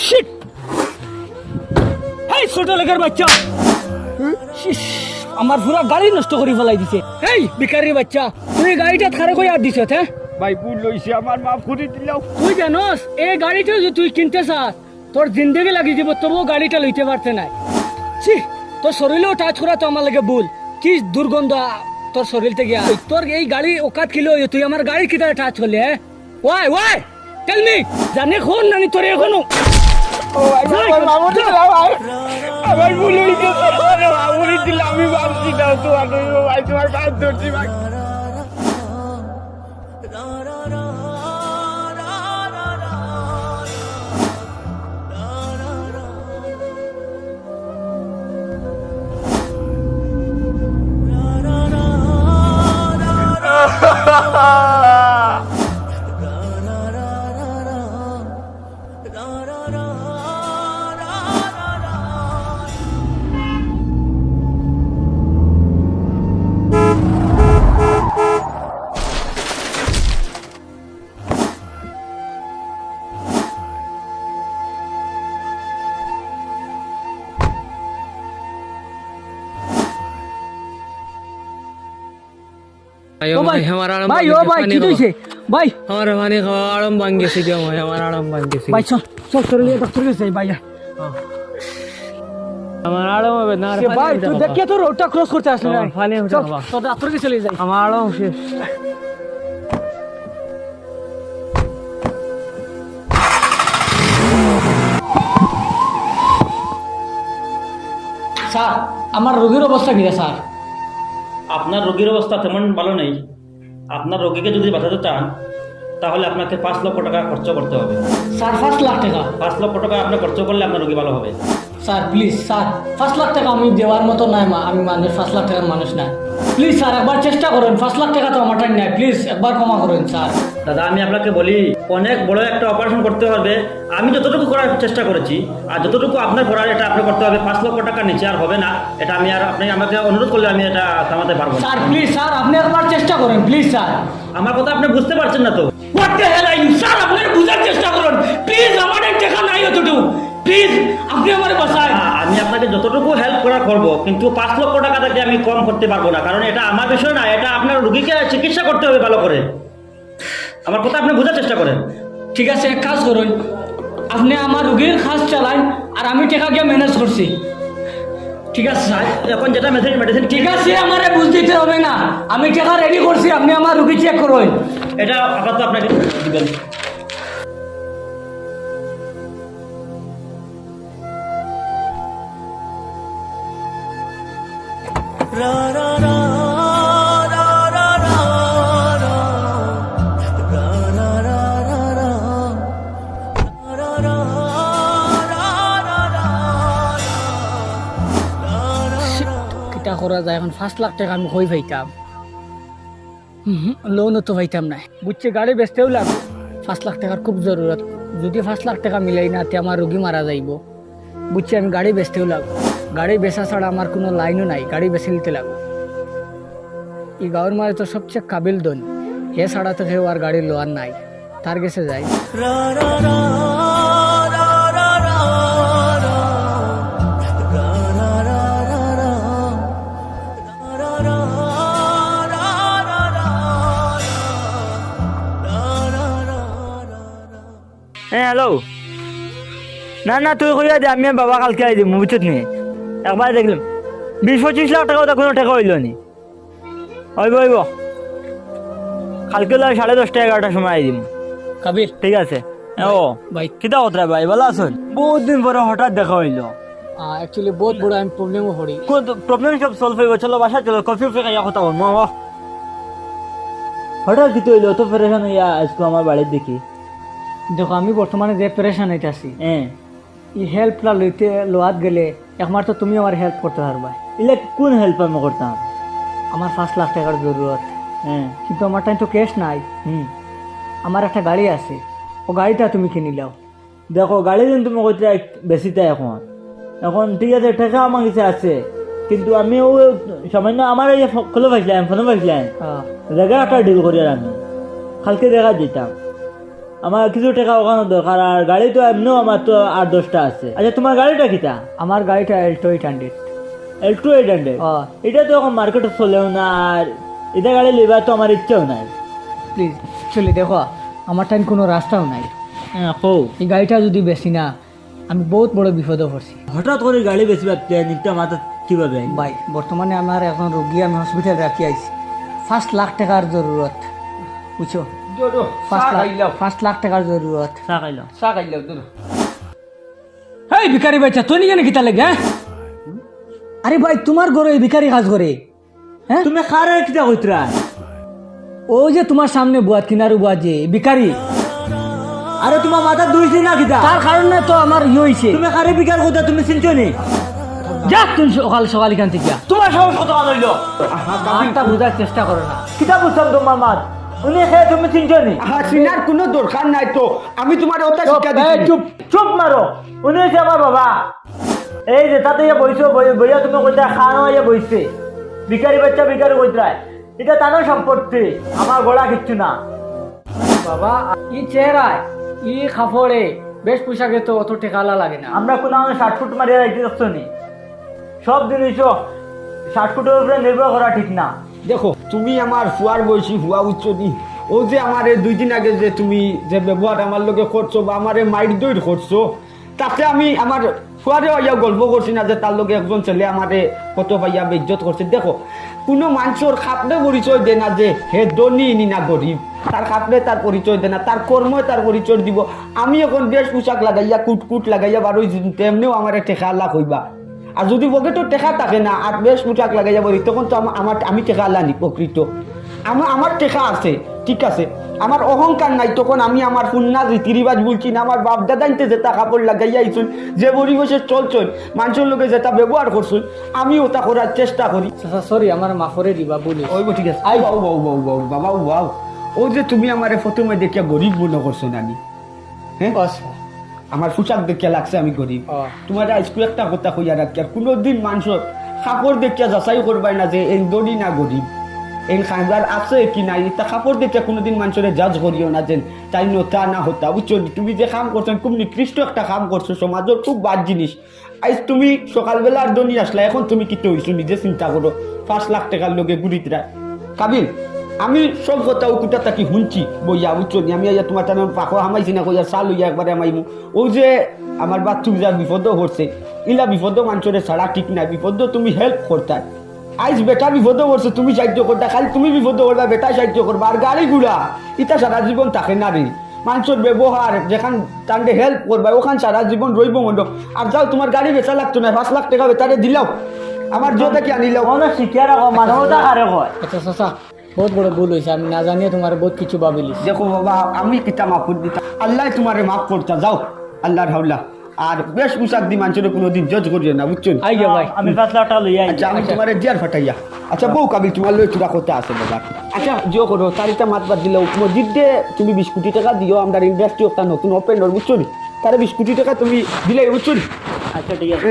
Sheet এই ছোট লেগের বাচ্চা শিস, আমার পুরা গাড়ি নষ্ট করে ফেলাই দিছে এই বিকারির বাচ্চা তুই গাড়িটা খারাপ করে আর দিছ হ্যাঁ ভাই ভুল লইছে আমার মাফ করে দিলাও তুই জানোস এই গাড়িটা যে তুই কিনতে চাস তোর জিন্দগি লাগি যাব তবুও গাড়িটা লইতে পারতে নাই ছি তোর শরীরেও টাচ করা তো আমার লাগে ভুল কি দুর্গন্ধ আ- তোর শরীর থেকে আয়। তোর এই গাড়ি ওকাত কিলো তুই আমার গাড়ি কিতারে টাচ করলি হ্যাঁ ওয়াই ওয়াই টেল মি জানে কোন নানি তোর এখনও ও ভাই আমার ভুল করে দিলাম আমি ভাবছি না তোমার তোমার পাঁচ ধরছি ভাই ভাই ও ভাই আমার আরাম ভাই ও ভাই কি হইছে? ভাই। আমার মানে আরাম ভাঙ্গেছে দিও ভাই আমার আরাম ভাঙ্গেছে ভাই চল চল তোর লিয়ে ডাক্তার কাছে যাই ভাই আমার আরাম হবে না আর সে পানি ভাই তুই দেখে তো রোডটা ক্রস করতে আসলি না। ফানি উঠে চল বাবা। তোর চলে যাই। আমার আরাম শেষ। স্যার আমার রোগীর অবস্থা কি স্যার? আপনার রোগীর অবস্থা তেমন ভালো নেই। আপনার রোগীকে যদি বাঁচাতে চান তাহলে আপনাকে পাঁচ লক্ষ টাকা খরচ করতে হবে। স্যার পাঁচ লাখ টাকা। পাঁচ লক্ষ টাকা আপনি খরচ করলে আপনার রোগী ভালো হবে। স্যার প্লিজ স্যার পাঁচ লাখ টাকা আমি দেওয়ার মতো নাই মা আমি মানুষ পাঁচ লাখ টাকার মানুষ নাই। প্লিজ স্যার একবার চেষ্টা করুন পাঁচ লাখ টাকা তো আমার টাইম নাই প্লিজ একবার ক্ষমা করুন স্যার। দাদা আমি আপনাকে বলি অনেক বড় একটা অপারেশন করতে হবে। আমি যতটুকু করার চেষ্টা করেছি আর যতটুকু আপনার করার এটা আপনি করতে হবে। পাঁচ লক্ষ টাকা নিচে আর হবে না। এটা আমি আর আপনি আমাকে অনুরোধ করলে আমি এটা থামাতে পারব স্যার প্লিজ স্যার আপনি একবার চেষ্টা করেন প্লিজ স্যার। আমার কথা আপনি বুঝতে পারছেন না তো? What the hell are you sir আপনি বুঝার চেষ্টা করুন। প্লিজ আমার টাকা নাই অতটুকু। প্লিজ আপনি আমার বাসায়। আমি আপনাকে যতটুকু হেল্প করা করব কিন্তু পাঁচ লক্ষ টাকা থেকে আমি কম করতে পারব না। কারণ এটা আমার বিষয় না এটা আপনার রুগীকে চিকিৎসা করতে হবে ভালো করে। আমার কথা আপনি বোঝার চেষ্টা করেন। ঠিক আছে এক কাজ করুন। আপনি আমার রুগীর খাস চালান আর আমি টাকা গিয়ে ম্যানেজ করছি। ঠিক আছে স্যার? এখন যেটা মেডিসিন মেডিসিন ঠিক আছে আমারে বুঝ দিতে হবে না। আমি টাকা রেডি করছি আপনি আমার রুগী চেক করুন। এটা আপাতত আপনাকে দিবেন। কিটা যায়, এখন পাঁচ লাখ টাকা আমি কই পাইতাম? লোনও তো পাইতাম না বুঝছে, গাড়ি বেচতেও লাগবে পাঁচ লাখ টাকার খুব জরুরত। যদি পাঁচ লাখ টাকা মিলাই না, তে আমার রুগী মারা যাইব। বুঝছি, আমি গাড়ি বেচতেও লাগবো গাড়ি বেচা ছাড়া আমার কোনো লাইনও নাই। গাড়ি বেছে নিতে লাগবো এই গাঁয়ের মাঝে তো সবচেয়ে কাবিল দন হে ছাড়া তো কেউ আর গাড়ি লোয়ার নাই। তার গেছে যাই। হ্যাঁ হ্যালো না না তুই কইয়া দে আমি বাবা কালকে আই দিম বুঝছত নি? একবার দেখলাম বিশ পঁচিশ লাখ টাকা তো কোনো টাকা হইল নি? হইব হইব কালকে লাই সাড়ে দশটা এগারোটার সময় আই দিম। কাবিল ঠিক আছে। ও ভাই কিতা কথা ভাই ভালো আছেন বহুত দিন পরে হঠাৎ দেখা হইল অ্যাকচুয়ালি বহুত বড় আমি প্রবলেমও পড়ি কোন প্রবলেম সব সলভ হইব চলো বাসা চলো কফি উফি খাইয়া কথা বল মা হঠাৎ কিছু হইল তো পরেশান হইয়া আজকে আমার বাড়ির দেখি। দেখো আমি বর্তমানে যে পেরেশান হইতাছি হ্যাঁ এই হেল্পটা লইতে লোয়াত গেলে একমাত্র তুমি আমার হেল্প করতে পারবা। এলে কোন হেল্প আমি করতাম? আমার পাঁচ লাখ টাকার জরুরত হ্যাঁ কিন্তু আমার টাইম তো ক্যাশ নাই। হুম। আমার একটা গাড়ি আছে। ও গাড়িটা তুমি কিনে লাও। দেখো গাড়ি দিন তুমি কইতে বেশিতে এখন। এখন ঠিক আছে টাকা আমার কাছে আছে। কিন্তু আমি ও সামান্য আমার এই খোলো পাইছিলাম ফোনে পাইছিলাম। জায়গা একটা ডিল করি আর আমি কালকে দেখা দিতাম। আমার কিছু টাকা ওখানে দরকার আর গাড়ি তো এমনিও আমার তো আট দশটা আছে। আচ্ছা তোমার গাড়িটা কিটা? আমার গাড়িটা এল্টো এইট হান্ড্রেড একটু এইট হান্ড্রেড এটা তো এখন মার্কেটে চলেও না আর এটা গাড়ি লেবার তো আমার ইচ্ছেও নাই। প্লিজ চলে দেখো আমার টাইম কোনো রাস্তাও নাই। হ্যাঁ এই গাড়িটা যদি বেশি না আমি বহুত বড় বিপদে পড়ছি। হঠাৎ করে গাড়ি বেশি প্ল্যান একটা মাথা কীভাবে? ভাই বর্তমানে আমার এখন রোগী আমি হসপিটাল রাখি আইছি। পাঁচ লাখ টাকার জরুরত বুঝছ? পাঁচ লাখ পাঁচ লাখ টাকার জরুরত। এই ভিখারি বাচ্চা তুই কেন কিতা লাগে হ্যাঁ? আরে ভাই তোমার ঘরে ভিখারি কাজ করে। হ্যাঁ? তুমি কারে কিটা কইতরা? ও যে তোমার সামনে বুয়াত কিনারু বুয়াত যে ভিখারি। আরে তোমার মাথা দুইছি না কিটা তার কারণে তো আমার ইয়ে হয়েছে তুমি কারে বিকার কথা তুমি চিনছো নি? যা তুমি সকাল সকাল এখান থেকে তোমার সাহস কত হইল? বোঝার চেষ্টা করো না। কিতা বুঝতাম তোমার মাত উনি খেয়ে তুমি চিনছো নি হাসিনার কোনো দরকার নাই তো। আমি তোমার ওটা শিক্ষা দিচ্ছি চুপ চুপ মারো। উনি হচ্ছে আমার বাবা। এই যে তাতে ইয়ে বইছো বইয়া তুমি কইতা খানো ইয়ে বইছে। ভিখারি বাচ্চা ভিখারি কইতরায়। এটা তানোর সম্পত্তি আমার গোড়া কিচ্ছু না। বাবা ই চেহারায় ই খাফড়ে বেশ পোশাকে তো অত টেকালা লাগে না। আমরা কোনো ষাট ফুট মারিয়া যাইতে যাচ্ছ নি। সব জিনিস ষাট ফুটের উপরে নির্ভর করা ঠিক না। দেখো, তুমি আমার ফুয়ার বয়সী হুয়া উচ্চ দি ও যে আমার এই দুই দিন আগে যে তুমি যে ব্যবহার আমার লগে করছ বা আমার মাইট দৈর করছ, তাতে আমি আমার ফুয়ারে ইয়া গল্প করছি না যে তার লগে একজন ছেলে আমারে কত পাইয়া বেজ্জত করছে। দেখো, কোনো মানুষের খাপড়ে পরিচয় দে না যে হে ধনী নি না গরিব। তার খাপড়ে তার পরিচয় দে না, তার কর্ম তার পরিচয় দিব। আমি এখন বেশ পোশাক লাগাইয়া কুট কুট লাগাইয়া বারোই তেমনিও আমার টেকা লাখ হইবা আর যদি পকেটও টেকা থাকে না আর বেশ পোশাক লাগাই যাব তখন তো আমা- আমার আমি টেকা আলানি প্রকৃত আমার আমার টেকা আছে ঠিক আছে। আমার অহংকার নাই তখন আমি আমার পুন্না রীতি রিবাজ বলছি না আমার বাপ দাদাইতে যেটা কাপড় লাগাইয়া আইছুন যে পরিবেশে চলছুন মানুষের লোকে যেটা ব্যবহার করছুন আমি ওটা করার চেষ্টা করি সরি আমার মাফরে দিবা বলি। ওই ঠিক আছে। আই বাউ বাউ বাউ বাউ বাবা বাউ ও যে তুমি আমার প্রথমে দেখিয়া গরিব মনে করছ না আমি হ্যাঁ আমার পোশাক দেখিয়া লাগছে আমি গরিব। তোমার আজকে একটা কথা কইয়া রাখি আর কোনোদিন মানুষের কাপড় দেখিয়া যাচাই করবাই না যে এই দড়ি না গরিব। এই খাইবার আছে কি নাই তা কাপড় দেখিয়া কোনোদিন মানুষের জাজ করিও না যে তাই নতা না হতা। বুঝছ তুমি যে কাম করছ খুব নিকৃষ্ট একটা কাম করছ সমাজের খুব বাদ জিনিস। আজ তুমি সকালবেলা আর দনি আসলা এখন তুমি কি হইছো নিজে চিন্তা করো পাঁচ লাখ টাকার লোকে গুড়িত রায়। কাবিল আমি সব কথা উকুটা তাকি শুনছি। বইয়া বুঝছ আমি আইয়া তোমার টাইম পাখো হামাইছি না কইয়া চাল লইয়া একবারে আমাইমু ও যে আমার বাচ্চু যা বিপদ হচ্ছে ইলা বিপদ মানুষের ছাড়া ঠিক নাই। বিপদ তুমি হেল্প করতাই আইজ বেটা বিপদ করছে তুমি সাহায্য করতা। খালি তুমি বিপদ করবা বেটা সাহায্য করবা আর গাড়ি ঘুরা ইটা সারা জীবন থাকে না রে। মানুষের ব্যবহার যেখান তান্ডে হেল্প করবা ওখান সারা জীবন রইব মন্ড আর যাও তোমার গাড়ি বেচা লাগতো না পাঁচ লাখ টাকা বেতারে দিলাও। আমার জোতে কি আনিলাও? মনে শিখিয়া রাখো মানবতা কারে কয়? আচ্ছা চাচা বহুত বড় ভুল হয়েছে আমি না জানিয়ে তোমার বহুত কিছু ভাবিলিস দেখো বাবা আমি কিতা মাফ করে দিতাম। আল্লাহ তোমারে মাফ করতা যাও। আল্লাহর হাওলা আর বেশ পোশাক দি মানুষের কোনোদিন জজ করিও না বুঝছ? আই গিয়া ভাই। আমি আচ্ছা আমি তোমার জিয়ার ফাটাইয়া। আচ্ছা বউ কাবি তোমার লই চূড়া করতে আছে বাবা। আচ্ছা জিও করো চারিটা মাত বাদ দিলে মসজিদ দে তুমি বিশ কোটি টাকা দিও আমরা ইন্ডাস্ট্রি একটা নতুন ওপেন বুঝছ তারে বিশ কোটি টাকা তুমি দিলে বুঝছ আচ্ছা ঠিক আছে।